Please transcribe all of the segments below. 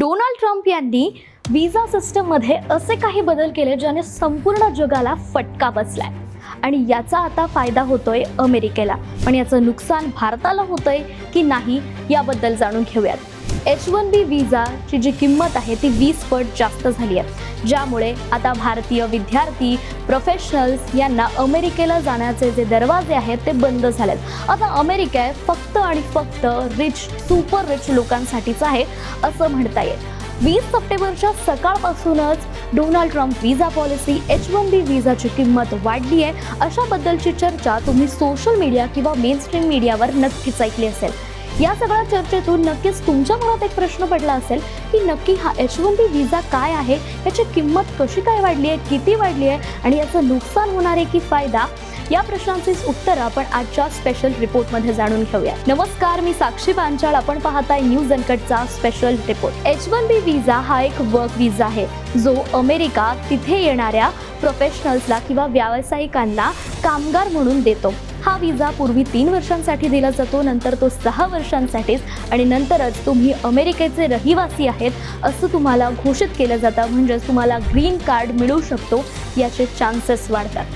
Donald Trump यांनी visa सिस्टममध्ये असे काही बदल केले ज्याने संपूर्ण जगाला फटका बसलाय. आणि याचा आता फायदा होतोय अमेरिकेला. पण याचं नुकसान भारताला होतंय की नाही याबद्दल जाणून घेऊयात. एच वन बी विजाची जी किंमत आहे ती वीस पट जास्त झाली आहे. ज्यामुळे आता भारतीय विद्यार्थी प्रोफेशनल्स यांना अमेरिकेला जाण्याचे जे दरवाजे आहेत ते बंद झालेत. आता अमेरिका फक्त आणि फक्त रिच सुपर रिच लोकांसाठीच आहे असं म्हणता येईल. वीस सप्टेंबरच्या सकाळपासूनच Donald Trump visa policy H one B विजाची किंमत वाढली आहे. अशाबद्दलची चर्चा तुम्ही सोशल मीडिया किंवा मेन स्ट्रीम मीडियावर नक्कीच ऐकली असेल. या सगळ्या चर्चेतून नक्कीच तुमच्या मनात एक प्रश्न पडला असेल की नक्की हा एच वन बी व्हिजा काय आहे? याची किंमत कशी काय वाढली आहे? किती वाढली आहे? आणि याचं नुकसान होणार आहे की फायदा? या प्रश्नांचीच उत्तरं आपण आजच्या स्पेशल रिपोर्टमध्ये जाणून घेऊया. नमस्कार मी साक्षी पांचाळ आपण पाहताय news अनकटचा special report H one B visa हा एक वर्क विजा आहे. जो अमेरिका तिथे येणाऱ्या प्रोफेशनल्सला किंवा व्यावसायिकांना कामगार म्हणून देतो. हा विजा पूर्वी तीन वर्षांसाठी दिला जातो नंतर तो सहा वर्षांसाठीच आणि नंतरच तुम्ही अमेरिकेचे रहिवासी आहेत असं तुम्हाला घोषित केलं जातं. म्हणजेच तुम्हाला ग्रीन कार्ड मिळू शकतो याचे चान्सेस वाढतात.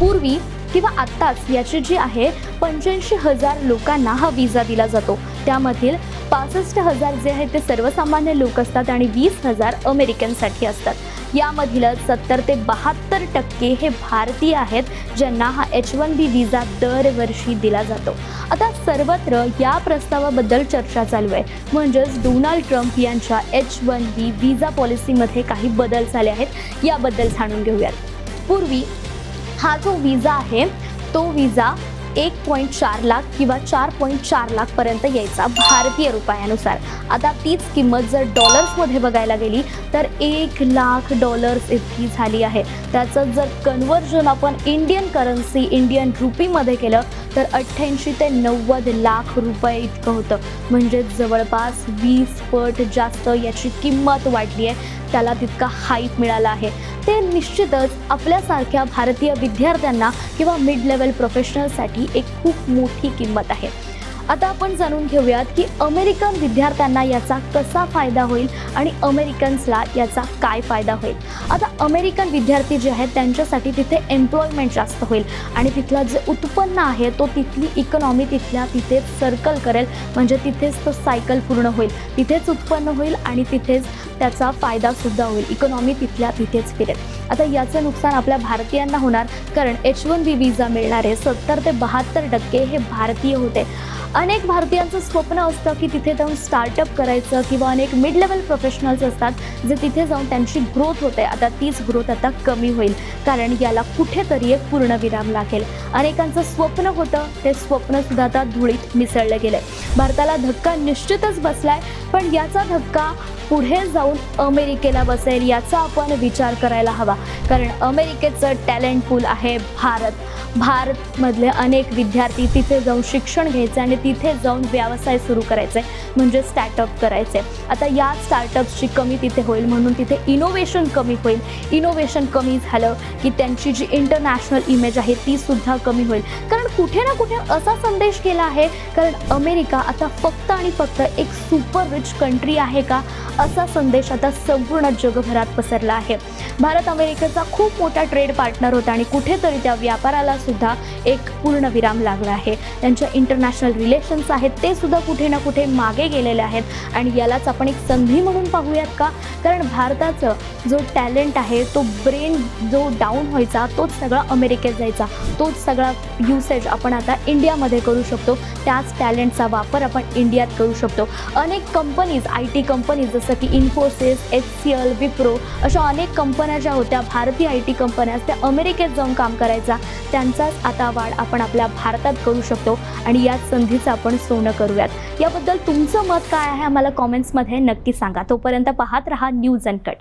पूर्वी किंवा आत्ताच याची जी आहे पंच्याऐंशी हजार लोकांना हा विजा दिला जातो. त्यामधील पासष्ट हजार जे आहेत ते सर्वसामान्य लोक असतात आणि वीस हजार अमेरिकनसाठी असतात. यामधील सत्तर ते बहात्तर टक्के हे भारतीय आहेत ज्यांना हा एच वन बी व्हिसा दरवर्षी दिला जातो. आता सर्वत्र या प्रस्तावाबद्दल चर्चा चालू आहे. म्हणजेच डोनाल्ड ट्रम्प यांच्या एच वन बी व्हिसा पॉलिसीमध्ये काही बदल झाले आहेत याबद्दल जाणून घेऊयात. पूर्वी हा जो विजा आहे तो विजा एक पॉईंट चार लाख किंवा चार पॉईंट चार लाखपर्यंत यायचा भारतीय रुपयानुसार. आता तीच किंमत जर डॉलर्समध्ये बघायला गेली तर एक लाख डॉलर्स इतकी झाली आहे. त्याचं जर कन्व्हर्जन आपण इंडियन करन्सी इंडियन रुपीमध्ये केलं तर अठ्ठ्याऐंशी ते नव्वद लाख रुपये इतकं होतं. म्हणजे जवळपास वीस पट जास्त याची किंमत वाढली आहे. त्याला तितका हाईप मिळाला आहे. ते निश्चितच आपल्यासारख्या भारतीय विद्यार्थ्यांना किंवा मिड लेवल प्रोफेशनलसाठी एक खूप मोठी किंमत आहे. आता आपण जाणून घेऊयात की अमेरिकन विद्यार्थ्यांना याचा कसा फायदा होईल आणि अमेरिकन्सला याचा काय फायदा होईल. आता अमेरिकन विद्यार्थी जे आहेत त्यांच्यासाठी तिथे एम्प्लॉयमेंट जास्त होईल. आणि तिथलं जे उत्पन्न आहे तो तिथली इकॉनॉमी तिथल्या तिथेच सर्कल करेल. म्हणजे तिथेच तो सायकल पूर्ण होईल. तिथेच उत्पन्न होईल आणि तिथेच त्याचा फायदासुद्धा होईल. इकॉनॉमी तिथल्या तिथेच फिरेल. आता याचं नुकसान आपल्या भारतीयांना होणार. कारण एच वन बी विजा मिळणारे सत्तर ते बहात्तर टक्के हे भारतीय होते. अनेक भारतीयांचं स्वप्न असतं की तिथे जाऊन स्टार्टअप करायचं किंवा अनेक मिड लेवल प्रोफेशनल्स असतात जे तिथे जाऊन त्यांची ग्रोथ होते. आता तीच ग्रोथ आता कमी होईल. कारण याला कुठेतरी एक पूर्णविराम लागेल. अनेकांचं स्वप्न होतं. ते स्वप्नसुद्धा आता धुळीत मिसळलं गेलं भारताला धक्का निश्चितच बसलाय. पण याचा धक्का पुढे जाऊन अमेरिकेला बसेल याचा आपण विचार करायला हवा. कारण अमेरिकेचं टॅलेंट पूल आहे भारत. भारतमधले अनेक विद्यार्थी तिथे जाऊन शिक्षण घ्यायचं आणि तिथे जाऊन व्यवसाय सुरू करायचे म्हणजे स्टार्टअप करायचे. आता या स्टार्टअप्सची कमी तिथे होईल म्हणून तिथे इनोव्हेशन कमी होईल. इनोव्हेशन कमी झालं की त्यांची जी इंटरनॅशनल इमेज आहे ती सुद्धा कमी होईल. कारण कुठे ना कुठे असा संदेश केला आहे कारण अमेरिका आता फक्त आणि फक्त एक सुपर रिच कंट्री आहे का? असा संदेश आता संपूर्ण जगभरात पसरला आहे. भारत अमेरिकेचा खूप मोठा ट्रेड पार्टनर होता आणि कुठेतरी त्या व्यापाराला सुद्धा एक पूर्ण विराम लागला आहे. त्यांच्या इंटरनॅशनल रिले रिलेशन्स आहेत ते सुद्धा कुठे ना कुठे मागे गेलेले आहेत. आणि यालाच आपण एक संधी म्हणून पाहूयात का? कारण भारताचं जो टॅलेंट आहे तो ब्रेन जो डाऊन व्हायचा तोच सगळा अमेरिकेत जायचा तोच सगळा युसेज आपण आता इंडियामध्ये करू शकतो. त्याच टॅलेंटचा वापर आपण इंडियात करू शकतो. अनेक कंपनीज आय टी कंपनीज जसं की Infosys H C L Wipro अशा अनेक कंपन्या ज्या होत्या भारतीय आय टी कंपन्या त्या अमेरिकेत जाऊन काम करायचा. त्यांचाच आता वाढ आपण आपल्या भारतात करू शकतो. आणि याच संधीचा आपण सोनं करूयात. याबद्दल तुमचं मत काय आहे? आम्हाला कॉमेंट्समध्ये नक्की सांगा. तोपर्यंत पाहत रहा न्यूज अँड कट